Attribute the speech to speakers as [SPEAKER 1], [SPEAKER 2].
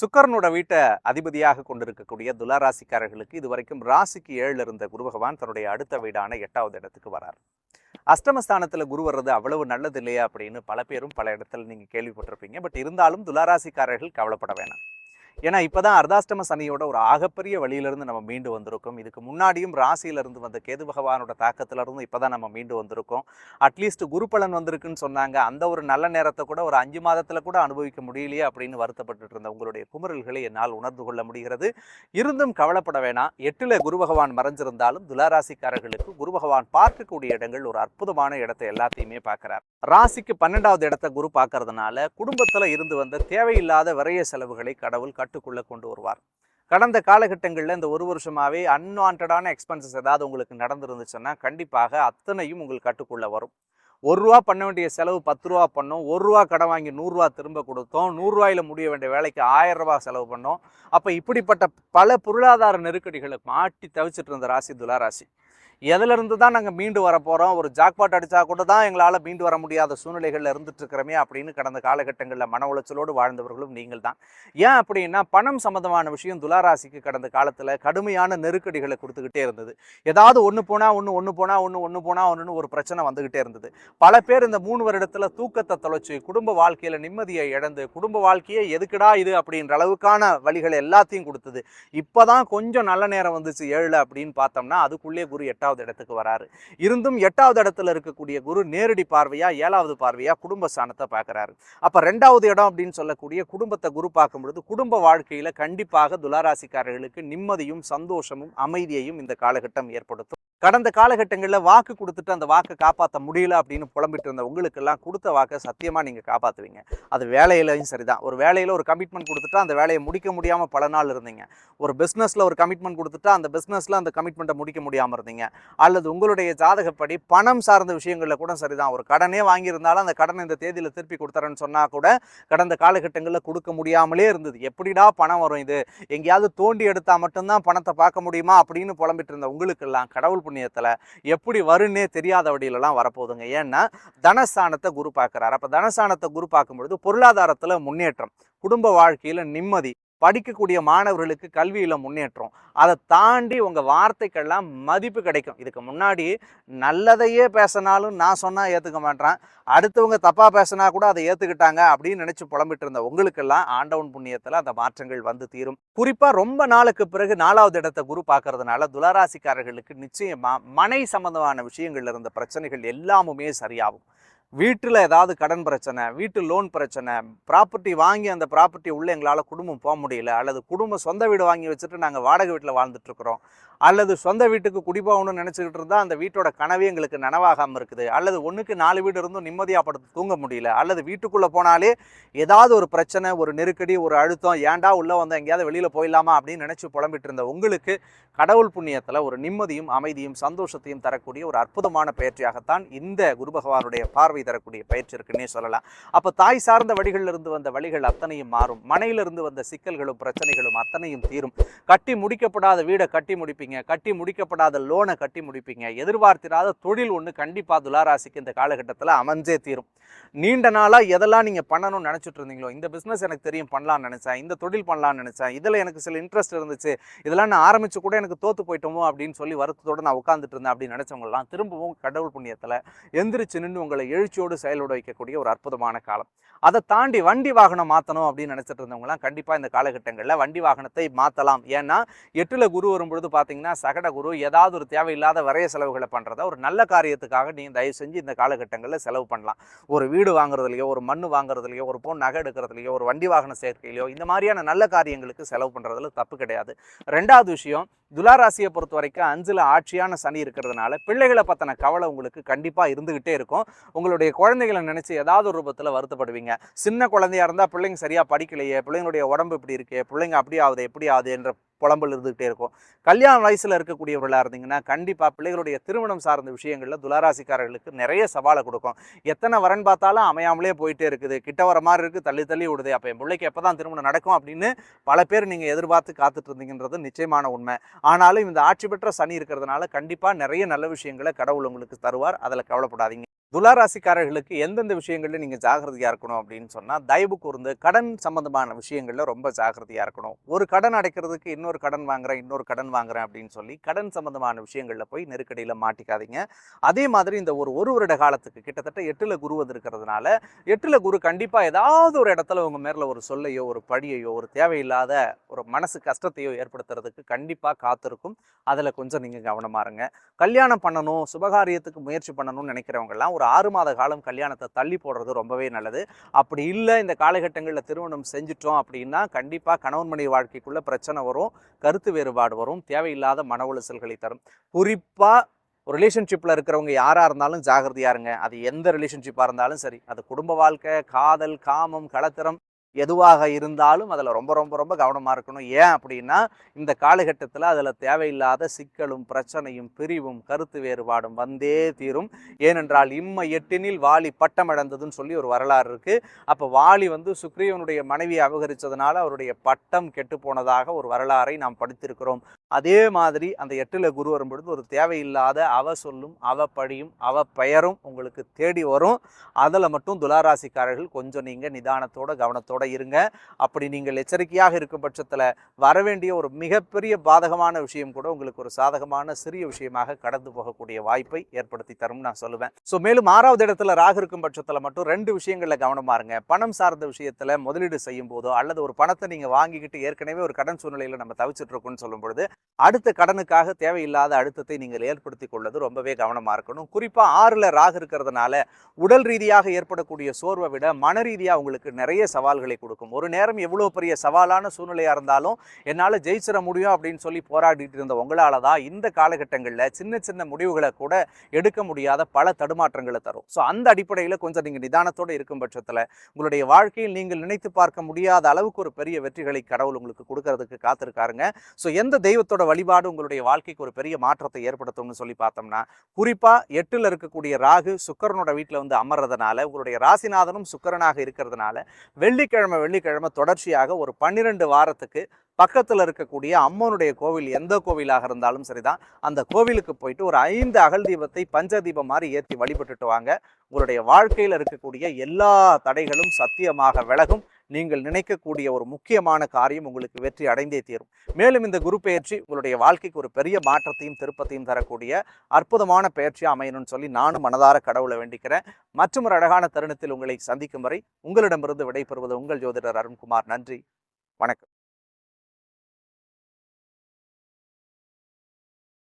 [SPEAKER 1] சுக்கரனோட வீட்டை அதிபதியாக கொண்டிருக்கக்கூடிய துலாராசிக்காரர்களுக்கு இதுவரைக்கும் ராசிக்கு ஏழுல இருந்த குரு பகவான் தன்னுடைய அடுத்த வீடான எட்டாவது இடத்துக்கு வரார். அஷ்டமஸ்தானத்துல குரு வர்றது அவ்வளவு நல்லது இல்லையா அப்படின்னு பல பேரும் பல இடத்துல நீங்க கேள்விப்பட்டிருப்பீங்க. பட் இருந்தாலும் துலாராசிக்காரர்கள் கவலைப்பட வேணாம். ஏன்னா இப்போதான் அர்தாஷ்டம சனியோட ஒரு ஆகப்பெரிய வழியிலிருந்து நம்ம மீண்டு வந்திருக்கோம். இதுக்கு முன்னாடியும் ராசியிலிருந்து வந்த கேது பகவானோட தாக்கத்துல இப்போ தான் நம்ம மீண்டு வந்திருக்கோம். அட்லீஸ்ட் குரு பலன் வந்திருக்குன்னு சொன்னாங்க. அந்த ஒரு நல்ல நேரத்தை கூட ஒரு அஞ்சு மாதத்துல கூட அனுபவிக்க முடியலையே அப்படின்னு வருத்தப்பட்டு இருந்த உங்களுடைய குமுறல்களை என்னால் உணர்ந்து கொள்ள முடிகிறது. இருந்தும் கவலைப்பட வேணாம். எட்டில் குரு பகவான் மறைஞ்சிருந்தாலும் துலாராசிக்காரர்களுக்கு குரு பகவான் பார்க்கக்கூடிய இடங்கள் ஒரு அற்புதமான இடத்தை எல்லாத்தையுமே பார்க்குறார். ராசிக்கு பன்னெண்டாவது இடத்த குரு பார்க்கறதுனால குடும்பத்துல இருந்து வந்த தேவையில்லாத விரைய செலவுகளை கடவுள் கட்டுக்குள்ளே கொண்டு வருவார். கடந்த காலகட்டங்களில் இந்த ஒரு வருஷமாவே அன்வான்டான எக்ஸ்பென்சஸ் ஏதாவது உங்களுக்கு நடந்துருந்துச்சுன்னா கண்டிப்பாக அத்தனையும் உங்களுக்கு கட்டுக்குள்ள வரும். ஒரு ரூபா பண்ண வேண்டிய செலவு பத்து ரூபா பண்ணோம். ஒரு ரூபா கடன் வாங்கி நூறுரூவா திரும்ப கொடுத்தோம். நூறுரூவாயில் முடிய வேண்டிய வேலைக்கு ஆயிரம் ரூபா செலவு பண்ணோம். அப்போ இப்படிப்பட்ட பல பொருளாதார நெருக்கடிகளை மாட்டி தவிச்சிட்டு இருந்த ராசி துலா ராசி. எதுலேருந்து தான் நாங்கள் மீண்டு வர போகிறோம் ஒரு ஜாக்பாட் அடித்தா கூட தான் எங்களால் மீண்டு வர முடியாத சூழ்நிலைகளில் இருந்துட்டுருக்கிறோமே அப்படின்னு கடந்த காலகட்டங்களில் மன உளைச்சலோடு வாழ்ந்தவர்களும் நீங்கள் தான். ஏன் அப்படின்னா பணம் சம்மந்தமான விஷயம் துளாராசிக்கு கடந்த காலத்தில் கடுமையான நெருக்கடிகளை கொடுத்துக்கிட்டே இருந்தது. ஏதாவது ஒன்று போனால் ஒன்று ஒன்று போனால் ஒன்று ஒன்று போனால் ஒன்றுன்னு ஒரு பிரச்சனை வந்துக்கிட்டே இருந்தது. பல பேர் இந்த மூணு வருடத்தில் தூக்கத்தை தொலைச்சி குடும்ப வாழ்க்கையில் நிம்மதியை இழந்து குடும்ப வாழ்க்கையே எதுக்குடா இது அப்படின்ற அளவுக்கான வழிகளை எல்லாத்தையும் கொடுத்தது. இப்போ தான் கொஞ்சம் நல்ல நேரம் வந்துச்சு ஏழு அப்படின்னு பார்த்தோம்னா அதுக்குள்ளே குரு எட்டாவது இடத்துக்கு வராரு. இருந்தும் எட்டாவது இடத்துல இருக்கக்கூடிய குரு நேரடி பார்வையா ஏழாவது பார்வையா குடும்ப ஸ்தானத்தை பார்க்குறாரு. அப்ப ரெண்டாவது இடம் அப்படின்னு சொல்லக்கூடிய குடும்பத்தை குரு பார்க்கும் பொழுது குடும்ப வாழ்க்கையில கண்டிப்பாக துளாராசிக்காரர்களுக்கு நிம்மதியும் சந்தோஷமும் அமைதியையும் இந்த காலகட்டம் ஏற்படுத்தும். கடந்த காலகட்டங்களில் வாக்கு கொடுத்துட்டு அந்த வாக்கை காப்பாற்ற முடியல அப்படின்னு புலம்பிட்டு இருந்த உங்களுக்கெல்லாம் கொடுத்த வாக்கை சத்தியமாக நீங்கள் காப்பாற்றுவீங்க அது வேலையிலையும் சரிதான். ஒரு வேலையில் ஒரு கமிட்மெண்ட் கொடுத்துட்டா அந்த வேலையை முடிக்க முடியாமல் பல நாள் இருந்தீங்க. ஒரு பிஸ்னஸில் ஒரு கமிட்மெண்ட் கொடுத்துட்டா அந்த பிஸ்னஸில் அந்த கமிட்மெண்ட்டை முடிக்க முடியாமல் இருந்தீங்க. அல்லது உங்களுடைய ஜாதகப்படி பணம் சார்ந்த விஷயங்களில் கூட சரிதான். ஒரு கடனே வாங்கியிருந்தாலும் அந்த கடனை இந்த தேதியில் திருப்பி கொடுத்துறேன்னு சொன்னால் கூட கடந்த காலகட்டங்களில் கொடுக்க முடியாமலே இருந்தது. எப்படிடா பணம் வரும் இது? எங்கேயாவது தோண்டி எடுத்தால் மட்டும்தான் பணத்தை பார்க்க முடியுமா? அப்படின்னு புலம்பிட்டு இருந்த உங்களுக்கெல்லாம் கடவுள் புண்ணியத்தில் எப்படி வருன்னே தெரியாத வழியிலலாம் வரப்போகுதுங்க. ஏன்னா தனஸ்தானத்தை குரு பார்க்குறாரு. அப்போ தனஸ்தானத்தை குரு பார்க்கும்பொழுது பொருளாதாரத்தில் முன்னேற்றம் குடும்ப வாழ்க்கையில் நிம்மதி படிக்கக்கூடிய மாணவர்களுக்கு கல்வியில் முன்னேற்றம். அதை தாண்டி உங்கள் வார்த்தைக்கெல்லாம் மதிப்பு கிடைக்கும். இதுக்கு முன்னாடி நல்லதையே பேசினாலும் நான் சொன்னால் ஏற்றுக்க மாட்டேன் அடுத்தவங்க தப்பாக பேசினா கூட அதை ஏற்றுக்கிட்டாங்க அப்படின்னு நினச்சி புலம்பிட்டு இருந்த உங்களுக்கெல்லாம் ஆண்டவன் புண்ணியத்தில் அந்த மாற்றங்கள் வந்து தீரும். குறிப்பாக ரொம்ப நாளுக்கு பிறகு நாலாவது இடத்த குரு பார்க்கறதுனால துளராசிக்காரர்களுக்கு நிச்சயமாக மனை சம்பந்தமான விஷயங்கள்ல இருந்த பிரச்சனைகள் எல்லாமுமே சரியாகும். வீட்டில் ஏதாவது கடன் பிரச்சனை வீட்டு லோன் பிரச்சனை ப்ராப்பர்ட்டி வாங்கி அந்த ப்ராப்பர்ட்டி உள்ளே எங்களால் குடும்பம் போக முடியல அல்லது குடும்பம் சொந்த வீடு வாங்கி வச்சுட்டு நாங்கள் வாடகை வீட்டில் வாழ்ந்துட்டுருக்குறோம் அல்லது சொந்த வீட்டுக்கு குடிப்போகணும்னு நினச்சிக்கிட்டு இருந்தால் அந்த வீட்டோட கனவே எங்களுக்கு நனவாகாமல் இருக்குது அல்லது ஒன்றுக்கு நாலு வீடு இருந்தும் நிம்மதியாக படுத்து தூங்க முடியல அல்லது வீட்டுக்குள்ளே போனாலே ஏதாவது ஒரு பிரச்சனை ஒரு நெருக்கடி ஒரு அழுத்தம் ஏன்டா உள்ளே வந்து எங்கேயாவது வெளியில் போயிடலாமா அப்படின்னு நினச்சி புலம்பிட்டு இருந்த உங்களுக்கு கடவுள் புண்ணியத்தில் ஒரு நிம்மதியும் அமைதியும் சந்தோஷத்தையும் தரக்கூடிய ஒரு அற்புதமான பயிற்சியாகத்தான் இந்த குரு பகவானுடைய பார்வை தரக்கூடிய பயிற்சி இருக்குன்னே சொல்லலாம். அப்போ தாய் சார்ந்த வழிகளில் இருந்து வந்த வழிகள் அத்தனையும் மாறும். மனையிலிருந்து வந்த சிக்கல்களும் பிரச்சனைகளும் அத்தனையும் தீரும். கட்டி முடிக்கப்படாத வீடை கட்டி முடிப்பீங்க. கட்டி முடிக்கப்படாத லோனை கட்டி முடிப்பீங்க. எதிர்பார்த்திராத தொழில் ஒன்று கண்டிப்பாக துளாராசிக்கு இந்த காலகட்டத்தில் அமைஞ்சே தீரும். நீண்ட நாளாக எதெல்லாம் நீங்கள் பண்ணணும்னு நினச்சிட்டு இருந்தீங்களோ இந்த பிஸ்னஸ் எனக்கு தெரியும் பண்ணலான்னு நினச்சேன். இந்த தொழில் பண்ணலாம்னு நினச்சேன். இதில் எனக்கு சில இன்ட்ரெஸ்ட் இருந்துச்சு. இதெல்லாம் நான் ஆரம்பிச்சு கூட எனக்கு தோற்று போயிட்டோமோ அப்படின்னு சொல்லி வருத்தத்தோடு நான் உட்காந்துட்டு இருந்தேன் அப்படின்னு நினச்சவங்கலாம் திரும்பவும் கடவுள் புண்ணியத்தில் எந்திரிச்சு நின்று உங்களை எழுச்சியோடு செயலோட வைக்கக்கூடிய ஒரு அற்புதமான காலம். அதை தாண்டி வண்டி வாகனம் மாற்றணும் அப்படின்னு நினச்சிட்டு இருந்தவங்களாம் கண்டிப்பாக இந்த காலகட்டங்களில் வண்டி வாகனத்தை மாற்றலாம் ஏன்னா எட்டில் குரு வரும்பொழுது பார்த்தீங்கன்னா சகட குரு ஏதாவது ஒரு தேவையில்லாத வரைய செலவுகளை பண்ணுறத ஒரு நல்ல காரியத்துக்காக நீங்கள் தயவு செஞ்சு இந்த காலகட்டங்களில் செலவு பண்ணலாம். ஒரு வீடு வீடு வாங்குறதுலையோ ஒரு மண் வாங்குறதுலையோ ஒரு பொன் நகை எடுக்கிறதுலையோ ஒரு வண்டி வாகன சேர்க்கையிலையோ இந்த மாதிரியான நல்ல காரியங்களுக்கு செலவு பண்ணுறதுல தப்பு கிடையாது. ரெண்டாவது விஷயம் துலாராசியை பொறுத்த வரைக்கும் அஞ்சில் ஆட்சியான சனி இருக்கிறதுனால பிள்ளைகளை பற்றின கவலை உங்களுக்கு கண்டிப்பாக இருந்துக்கிட்டே இருக்கும். உங்களுடைய குழந்தைகளை நினச்சி ஏதாவது ஒரு ரூபத்தில் வருத்தப்படுவீங்க. சின்ன குழந்தையா இருந்தால் பிள்ளைங்க சரியாக படிக்கலையே பிள்ளைங்களுடைய உடம்பு இப்படி இருக்கே பிள்ளைங்க அப்படி ஆகுது எப்படி ஆகுது என்ற புலம்பல் இருந்துகிட்டே இருக்கும். கல்யாண வயசில் இருக்கக்கூடியவர்களாக இருந்தீங்கன்னா கண்டிப்பாக பிள்ளைகளுடைய திருமணம் சார்ந்த விஷயங்களில் துளாராசிக்காரர்களுக்கு நிறைய சவாலை கொடுக்கும். எத்தனை வரன் பார்த்தாலும் அமையாமலே போயிட்டே இருக்குது. கிட்ட வர மாதிரி இருக்குது தள்ளி தள்ளி விடுது அப்போ என் பிள்ளைக்கு எப்போ தான் திருமணம் நடக்கும் அப்படின்னு பல பேர் நீங்கள் எதிர்பார்த்து காத்துட்டு இருந்தீங்கன்றது நிச்சயமான உண்மை. ஆனாலும் இந்த ஆட்சி பெற்ற சனி இருக்கிறதுனால கண்டிப்பாக நிறைய நல்ல விஷயங்களை கடவுள் உங்களுக்கு தருவார். அதில் கவலைப்படாதீங்க. துளாராசிக்காரர்களுக்கு எந்தெந்த விஷயங்களில் நீங்கள் ஜாகிரதையாக இருக்கணும் அப்படின்னு சொன்னால் தயவு கூர்ந்து கடன் சம்பந்தமான விஷயங்களில் ரொம்ப ஜாகிரதையாக இருக்கணும். ஒரு கடன் அடைக்கிறதுக்கு இன்னொரு கடன் வாங்குறேன் இன்னொரு கடன் வாங்குறேன் அப்படின்னு சொல்லி கடன் சம்பந்தமான விஷயங்களில் போய் நெருக்கடியில் மாட்டிக்காதீங்க. அதே மாதிரி இந்த ஒரு ஒரு வருட காலத்துக்கு கிட்டத்தட்ட எட்டில் குரு வந்திருக்கிறதுனால எட்டில் குரு கண்டிப்பாக ஏதாவது ஒரு இடத்துல உங்கள் மேரில் ஒரு சொல்லையோ ஒரு பழியையோ ஒரு தேவையில்லாத ஒரு மனசு கஷ்டத்தையோ ஏற்படுத்துறதுக்கு கண்டிப்பாக காத்திருக்கும். அதில் கொஞ்சம் நீங்கள் கவனமா இருங்க. கல்யாணம் பண்ணணும் சுபகாரியத்துக்கு முயற்சி பண்ணணும்னு நினைக்கிறவங்கலாம் ஒரு ஆறு மாத காலம் கல்யாணத்தை தள்ளி போடுறது ரொம்பவே நல்லது. அப்படி இல்லை இந்த காலகட்டங்களில் திருமணம் செஞ்சுட்டோம் அப்படின்னா கண்டிப்பாக கணவன் மனைவி பிரச்சனை வரும் கருத்து வேறுபாடு வரும் தேவையில்லாத மன உளைச்சல்களை தரும். குறிப்பாக ஒரு ரிலேஷன்ஷிப்பில் இருக்கிறவங்க யாராக இருந்தாலும் ஜாகிரதையாக இருங்க. அது எந்த ரிலேஷன்ஷிப்பாக இருந்தாலும் சரி. அது குடும்ப வாழ்க்கை காதல் காமம் களத்திரம் எதுவாக இருந்தாலும் அதில் ரொம்ப ரொம்ப ரொம்ப கவனமாக இருக்கணும். ஏன் அப்படின்னா இந்த காலகட்டத்தில் அதில் தேவையில்லாத சிக்கலும் பிரச்சனையும் பிரிவும் கருத்து வேறுபாடும் வந்தே தீரும். ஏனென்றால் இம்ம எட்டினில் வாலி பட்டம் இழந்ததுன்னு சொல்லி ஒரு வரலாறு இருக்குது அப்போ வாலி வந்து சுக்ரீவனுடைய மனைவியை அபகரித்ததுனால அவருடைய பட்டம் கெட்டு போனதாக ஒரு வரலாறை நாம் படித்திருக்கிறோம். அதே மாதிரி அந்த எட்டில் குரு வரும்பொழுது ஒரு தேவையில்லாத அவ சொல்லும் அவ படியும் அவ பெயரும் உங்களுக்கு தேடி வரும். அதில் மட்டும் துளாராசிக்காரர்கள் கொஞ்சம் நீங்கள் நிதானத்தோட கவனத்தோட இருங்க. அப்படி நீங்கள் எச்சரிக்கையாக இருக்கும் பட்சத்தில் வரவேண்டிய ஒரு மிகப்பெரிய பாதகமான விஷயம் கூட உங்களுக்கு ஒரு சாதகமான சிறிய விஷயமாக கடந்து போகக்கூடிய வாய்ப்பை ஏற்படுத்தி தரும் நான் சொல்லுவேன். ஸோ மேலும் ஆறாவது இடத்துல ராகு இருக்கும் பட்சத்தில் மட்டும் ரெண்டு விஷயங்களில் கவனமாக இருங்க. பணம் சார்ந்த விஷயத்தில் முதலீடு செய்யும் போதோ அல்லது ஒரு பணத்தை நீங்கள் வாங்கிக்கிட்டு ஏற்கனவே ஒரு கடன் சூழ்நிலையில் நம்ம தவிச்சிட்டு இருக்கோம்னு சொல்லும் பொழுது அடுத்த கடனுக்காக தேவையில்லாத அழுத்தத்தை நீங்கள் ஏற்படுத்தி கொள்வது ரொம்பவே கவனமாக இருக்கணும். குறிப்பாக ஆறில் ராகு இருக்கிறதுனால உடல் ரீதியாக ஏற்படக்கூடிய சோர்வை விட மன ரீதியாக உங்களுக்கு நிறைய சவால்களை கொடுக்கும். ஒரு நேரம் எவ்வளோ பெரிய சவாலான சூழ்நிலையாக இருந்தாலும் என்னால் ஜெயிச்சிட முடியும் அப்படின்னு சொல்லி போராடிட்டு இருந்த உங்களால் தான் இந்த காலகட்டங்களில் சின்ன சின்ன முடிவுகளை கூட எடுக்க முடியாத பல தடுமாற்றங்களை தரும். ஸோ அந்த அடிப்படையில் கொஞ்சம் நீங்கள் நிதானத்தோடு இருக்கும் பட்சத்தில் உங்களுடைய வாழ்க்கையில் நீங்கள் நினைத்து பார்க்க முடியாத அளவுக்கு ஒரு பெரிய வெற்றிகளை கடவுள் உங்களுக்கு கொடுக்கறதுக்கு காத்திருக்காருங்க. ஸோ எந்த தெய்வத்தை தெய்வத்தோட வழிபாடு உங்களுடைய வாழ்க்கைக்கு ஒரு பெரிய மாற்றத்தை ஏற்படுத்தும்னு சொல்லி பார்த்தோம்னா குறிப்பாக எட்டில் இருக்கக்கூடிய ராகு சுக்கரனோட வீட்டில் வந்து அமர்றதுனால உங்களுடைய ராசிநாதனும் சுக்கரனாக இருக்கிறதுனால வெள்ளிக்கிழமை வெள்ளிக்கிழமை தொடர்ச்சியாக ஒரு பன்னிரெண்டு வாரத்துக்கு பக்கத்தில் இருக்கக்கூடிய அம்மனுடைய கோவில் எந்த கோவிலாக இருந்தாலும் சரிதான் அந்த கோவிலுக்கு போயிட்டு ஒரு ஐந்து அகல் தீபத்தை பஞ்ச தீபம் மாதிரி ஏற்றி வழிபட்டுட்டு வாங்க. உங்களுடைய வாழ்க்கையில் இருக்கக்கூடிய எல்லா தடைகளும் சத்தியமாக விலகும். நீங்கள் நினைக்கக்கூடிய ஒரு முக்கியமான காரியம் உங்களுக்கு வெற்றி அடைந்தே தீரும். மேலும் இந்த குரு பயிற்சி உங்களுடைய வாழ்க்கைக்கு ஒரு பெரிய மாற்றத்தையும் திருப்பத்தையும் தரக்கூடிய அற்புதமான பயிற்சியாக அமையணும்னு சொல்லி நானும் மனதார கடவுளை வேண்டிக்கிறேன். மற்றும் ஒரு அழகான தருணத்தில் உங்களை சந்திக்கும் வரை உங்களிடமிருந்து விடைபெறுவது உங்கள் ஜோதிடர் அருண்குமார். நன்றி. வணக்கம்.